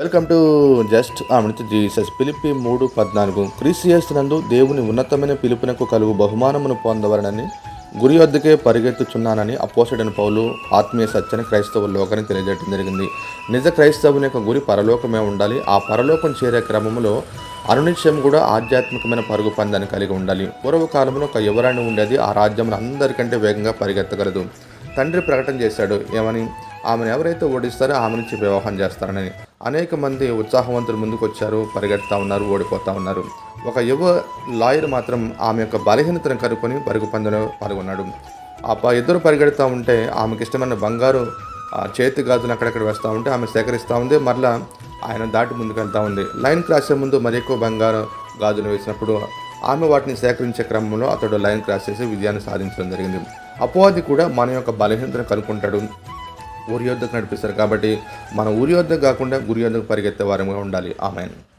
Welcome to just ఆమెతో Jesus. పిలిపి మూడు పద్నాలుగు. క్రీస్తునందు దేవుని ఉన్నతమైన పిలుపునకు కలుగు బహుమానమును పొందవలనని గురి వద్దకే పరిగెత్తుచున్నానని అపోసడని పౌలు ఆత్మీయ సత్యని క్రైస్తవ లోకాన్ని తెలియజేయడం జరిగింది. నిజ క్రైస్తవుని యొక్క గురి పరలోకమే ఉండాలి. ఆ పరలోకం చేరే క్రమంలో అనునిత్యం కూడా ఆధ్యాత్మికమైన పరుగు పందాన్ని కలిగి ఉండాలి. పూర్వకాలంలో ఒక యువరాణి ఉండేది. ఆ రాజ్యంలో అందరికంటే వేగంగా పరిగెత్తగలదు. తండ్రి ప్రకటన చేశాడు ఏమని? ఆమెను ఎవరైతే ఓడిస్తారో ఆమె నుంచి వివాహం చేస్తారని అనేక మంది ఉత్సాహవంతులు ముందుకొచ్చారు పరిగెడతా ఉన్నారు ఓడిపోతా ఉన్నారు. ఒక యువ లాయర్ మాత్రం ఆమె యొక్క బలహీనతను కనుక్కొని పరుగు పందెంలో పాల్గొన్నాడు. ఆ ప- ఇద్దరు పరిగెడుతూ ఉంటే ఆమెకి ఇష్టమైన బంగారు ఆ చేతి గాజును అక్కడక్కడ వేస్తూ ఉంటే ఆమె సేకరిస్తూ ఉంది. మరలా ఆయన దాటి ముందుకెళ్తూ ఉంది. లైన్ క్రాసే ముందు మరి ఎక్కువ బంగారు గాజులు వేసినప్పుడు ఆమె వాటిని సేకరించే క్రమంలో అతడు లైన్ క్రాస్ చేసి విజయాన్ని సాధించడం జరిగింది. అపోవాది కూడా మన యొక్క బలహీనతను కనుక్కుంటాడు. ఊరి నడిపిస్తారు. కాబట్టి మన ఊరి కాకుండా గురియోద్ధకు పరిగెత్తే వారంగా ఉండాలి. ఆమెను.